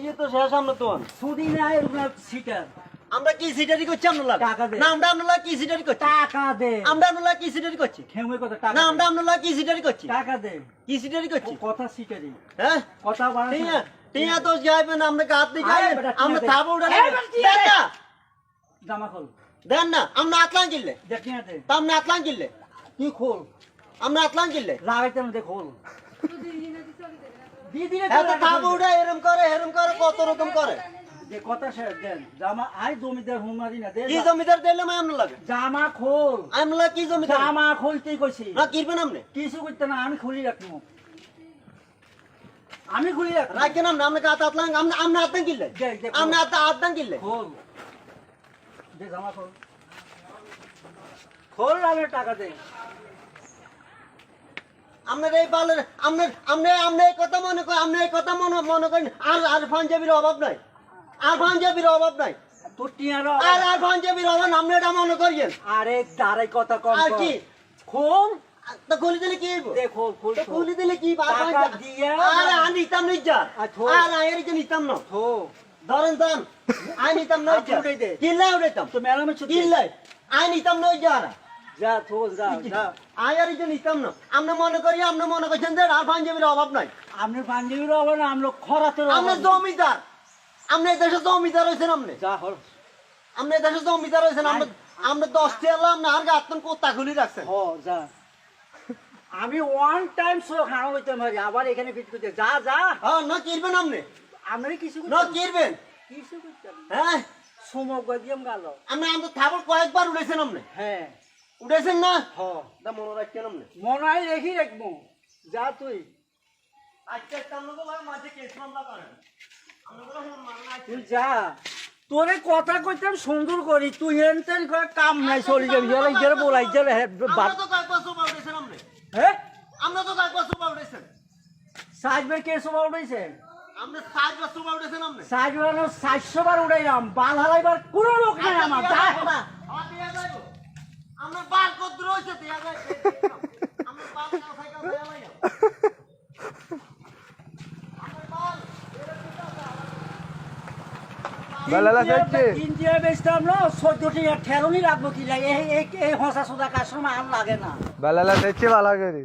ইয়ে তো শেষ আমরা তো সুদি সিটার। আমরা কি সিটারি করছি আমরা টাকা দে। না আমরা আমরা কি সিটারি করছি? টাকা দে। আমরা আমরা কি সিটারি করছি? খেমে কথা টাকা না আমরা আমরা কি সিটারি করছি? টাকা দে। কি সিটারি করছি? কথা সিটারি। হ্যাঁ? কথা ঠিক না। ঠিক আছে তো আমরা গাত দিয়ে আরে যাই আমরা থাবো এই। না। জামা খোল। দেন না আমরা আতলান কিনলে। দেখ না দে। তা আমরা আতলান তুই খোল। আমরা আতলান কিনলে। লাগাইতে না দে খোল। এত থাবো উড়া এরম করে এরম করে কত রকম করে। যে কথা শেষ দেন। জামা আই জমিদার হুমারি না দে কি জমিদার দিলে মই আমরা লাগে? জামা খোল। আমরা কি জমিদার? জামা খুলতেই কইছি। না কিরবেন আপনি কিছু করতে না আমি খুলি রাখব আমি খুলি রাখব রাখেন আত খোল। দে জামা খোল। খোল আমি টাকা দে। আপনার এই বালের আপনার আপনি আপনি এই কথা মনে করেন আপনি এই কথা মনে মনে করেন আর আর পাঞ্জাবির অভাব নাই। আর পাঞ্জাবির অভাব নাই। আর আর পাঞ্জাবির অভাব আপনি এটা মনে করিয়েন। আরে দাঁড়াই কথা কম আর কি? তো খুলি দিলে খোল দিলে আর আর আর নিতাম না আর আয়ের যে নিতাম না। ধরেন দাম নিতাম না কিল্লা উঠাইতাম। তো কিল্লাই নিতাম যা থো যা যা। আই আর যে নিতাম না। আমরা মনে করি আমরা মনে করছেন যে আর পাঞ্জাবির অভাব নাই। আপনি পাঞ্জাবির হবে না আমরা খরাতের আমরা জমিদার। আপনি এই দেশে জমিদার হয়েছেন আপনি। যা হল। আপনি এই দেশে জমিদার হয়েছেন আমরা আমরা দশটি এলাম না আর গাতন কোথা খুলি রাখছেন। হ যা। আমি ওয়ান টাইম শো খাওয়া হইতে পারি আবার এখানে ফিট করতে। যা যা। হ্যাঁ না কিনবেন আপনি? আমরা কিছু না কিনবেন কিছু করতে। হ্যাঁ? সমগ্র দিয়াম গেল। আপনি আমাদের থাবর কয়েকবার উঠেছেন আপনি। হ্যাঁ। উঠেছেন না? হ তা মনে রাখছেন আপনি মনে হয় রেখি রাখব। যা তুই। আজকে মাঝে কেস মামলা করেন। তুই যা। তোরে কথা কইতাম সুন্দর করি। তুই এনতেন করে কাম নাই চলে যাবি। যারা বলাই যারা আমরা তো উঠেছেন আপনি হ্যাঁ? আমরা তো কয়েকবার সোপা উঠেছেন সাজবার কে সবা উঠাইছে আপনি সাতবার সোপা উঠেছেন আপনি সাজবার সাতশো বার উঠাইলাম বাল হালাইবার কোনো লোক নাই আমার যা না আমার দিয়া যাইবো। আমার বাল কদ্দুর হইছে দিয়া যাইবো। আমার বাল কাঁথায় কাঁথায় আলাইয়া। আমার বাল, এটা ঠিক আছে, আমার- বেলালা যাচ্ছে ইন্ডিয়া বেচতাম না চোদ্দটি ঠেরনি রাখব কি লাগে এই এই এই হসা সোজা কাস্টমার আর লাগে না। বেলালা যাচ্ছে ভালো করে।